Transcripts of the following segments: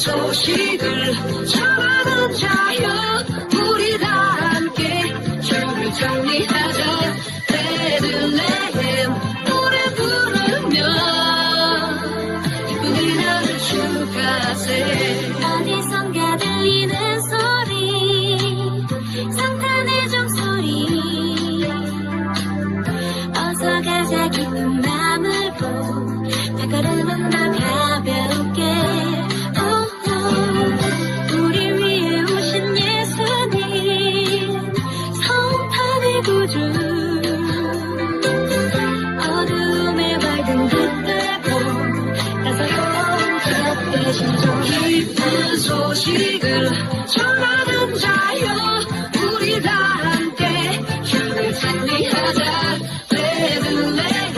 소식을 전하는 자여 우리 다 함께 주를 정리하자. 베들레헴 노래 부르며 기쁜 이날을 축하세. 어디선가 들리는 소리 성탄의 종소리. 어서 가자 기쁜 마음으로 발걸음은 더 소식을 전하는 자여 우리 다 함께 주를 찬미하자. 베들레헴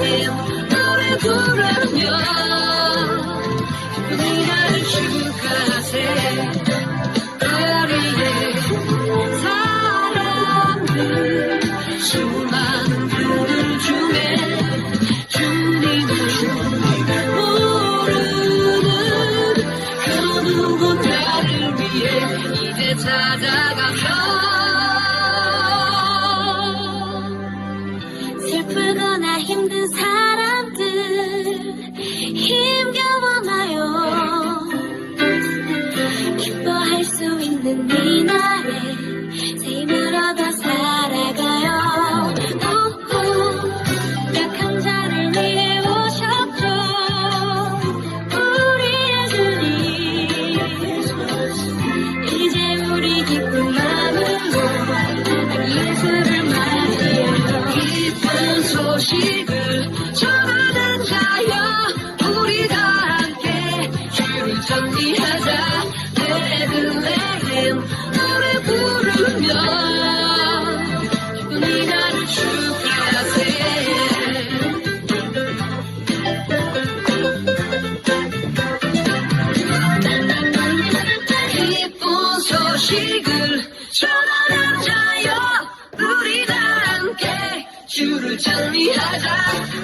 노래 부르며 이날을 축하하세. 우리의 사랑들 수많은 그들 중에 주님을 이제 찾아가며 슬프거나 힘든 사람들 힘겨워마요. 기뻐할 수 있는 이날에 함